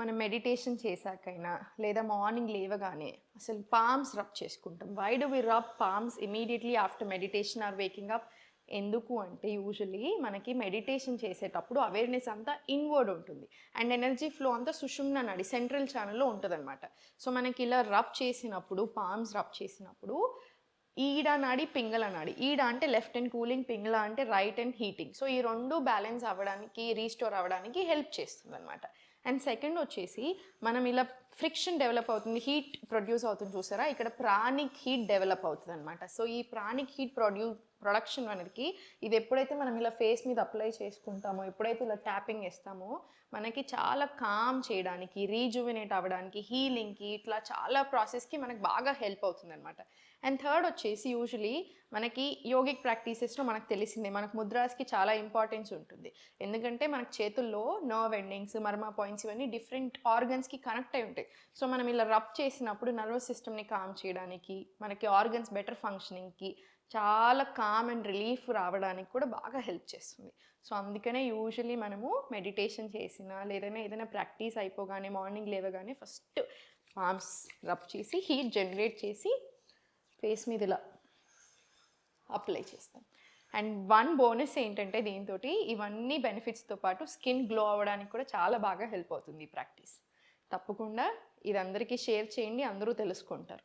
మనం మెడిటేషన్ చేశాకైనా లేదా మార్నింగ్ లేవగానే అసలు పామ్స్ రబ్ చేసుకుంటాం. Why do we rub palms immediately after meditation or waking up ఎందుకు అంటే యూజువలీ మనకి మెడిటేషన్ చేసేటప్పుడు అవేర్నెస్ అంతా ఇన్వర్డ్ ఉంటుంది. అండ్ ఎనర్జీ ఫ్లో అంతా సుషుమ్న నడి సెంట్రల్ ఛానల్లో ఉంటుంది అనమాట సో మనకి ఇలా రబ్ చేసినప్పుడు పామ్స్ రబ్ చేసినప్పుడు ఈడ నాడి పింగళ నాడి. ఈడ అంటే లెఫ్ట్ అండ్ కూలింగ్ పింగళ అంటే రైట్ అండ్ హీటింగ్ సో ఈ రెండు బ్యాలెన్స్ అవ్వడానికి రీస్టోర్ అవ్వడానికి హెల్ప్ చేస్తుంది అనమాట అండ్ సెకండ్ వచ్చేసి మనం ఇలా ఫ్రిక్షన్ డెవలప్ అవుతుంది హీట్ ప్రొడ్యూస్ అవుతుంది చూసారా? ఇక్కడ ప్రాణిక్ హీట్ డెవలప్ అవుతుంది అనమాట సో ఈ ప్రాణిక్ హీట్ ప్రొడ్యూస్ ప్రొడక్షన్ మనకి ఇది ఎప్పుడైతే మనం ఇలా ఫేస్ మీద అప్లై చేసుకుంటామో ఎప్పుడైతే ఇలా ట్యాపింగ్ వేస్తామో మనకి చాలా కామ్ చేయడానికి రీజువినేట్ అవ్వడానికి హీలింగ్కి ఇట్లా చాలా ప్రాసెస్కి మనకు బాగా హెల్ప్ అవుతుంది అనమాట అండ్ థర్డ్ వచ్చేసి యూజువలీ మనకి యోగిక్ ప్రాక్టీసెస్లో మనకు తెలిసిందే మనకు ముద్రాస్కి చాలా ఇంపార్టెన్స్ ఉంటుంది. ఎందుకంటే మనకు చేతుల్లో నర్వ్ ఎండింగ్స్ మర్మా పాయింట్స్ ఇవన్నీ డిఫరెంట్ ఆర్గన్స్కి కనెక్ట్ అయి ఉంటాయి. సో మనం ఇలా రబ్ చేసినప్పుడు నర్వస్ సిస్టమ్ని కామ్ చేయడానికి మనకి ఆర్గన్స్ బెటర్ ఫంక్షనింగ్కి చాలా కామ్ అండ్ రిలీఫ్ రావడానికి కూడా బాగా హెల్ప్ చేస్తుంది. సో అందుకనే యూజువలీ మనము మెడిటేషన్ చేసినా లేదైనా ఏదైనా ప్రాక్టీస్ అయిపోగానే మార్నింగ్ లేవగానే ఫస్ట్ పామ్స్ రబ్ చేసి హీట్ జనరేట్ చేసి ఫేస్ మీద ఇలా అప్లై చేస్తాం. అండ్ వన్ బోనస్ ఏంటంటే దీంతో ఇవన్నీ బెనిఫిట్స్తో పాటు స్కిన్ గ్లో అవ్వడానికి కూడా చాలా బాగా హెల్ప్ అవుతుంది ఈ ప్రాక్టీస్ తప్పకుండా ఇది అందరికీ షేర్ చేయండి అందరూ తెలుసుకుంటారు.